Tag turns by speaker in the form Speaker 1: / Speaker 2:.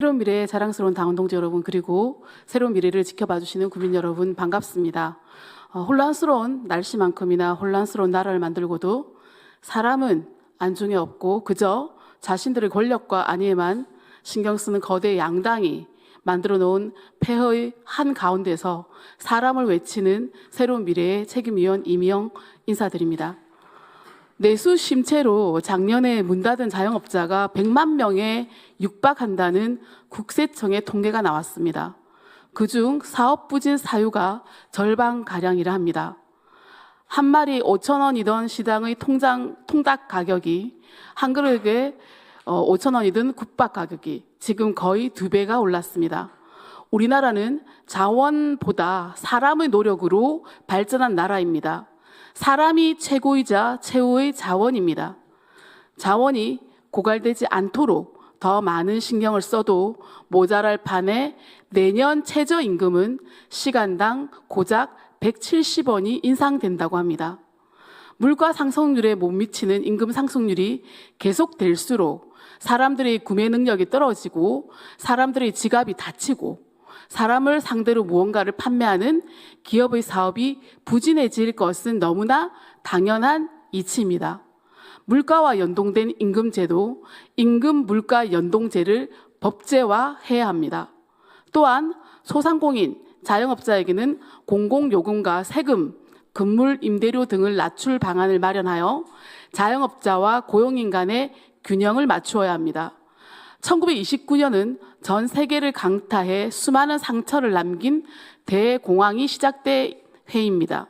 Speaker 1: 새로운 미래의 자랑스러운 당원 동지 여러분 그리고 새로운 미래를 지켜봐 주시는 국민 여러분 반갑습니다. 어, 혼란스러운 날씨만큼이나 혼란스러운 나라를 만들고도 사람은 안중에 없고 그저 자신들의 권력과 안위에만 신경 쓰는 거대 양당이 만들어 놓은 폐허의 한 가운데서 사람을 외치는 새로운 미래의 책임위원 이미영 인사드립니다. 내수 심체로 작년에 문 닫은 자영업자가 100만 명에 육박한다는 국세청의 통계가 나왔습니다. 그중 사업 부진 사유가 절반 가량이라 합니다. 한 마리 5천 원이던 시장의 통장 통닭 가격이 한 그릇에 5천 원이던 국밥 가격이 지금 거의 두 배가 올랐습니다. 우리나라는 자원보다 사람의 노력으로 발전한 나라입니다. 사람이 최고이자 최후의 자원입니다. 자원이 고갈되지 않도록 더 많은 신경을 써도 모자랄 판에 내년 최저임금은 시간당 고작 170원이 인상된다고 합니다. 물가 상승률에 못 미치는 임금 상승률이 계속될수록 사람들의 구매 능력이 떨어지고 사람들의 지갑이 닫히고 사람을 상대로 무언가를 판매하는 기업의 사업이 부진해질 것은 너무나 당연한 이치입니다. 물가와 연동된 임금제도, 임금 물가 연동제를 법제화해야 합니다. 또한 소상공인, 자영업자에게는 공공요금과 세금, 건물 임대료 등을 낮출 방안을 마련하여 자영업자와 고용인 간의 균형을 맞추어야 합니다. 1929년은 전 세계를 강타해 수많은 상처를 남긴 대공황이 시작된 해입니다.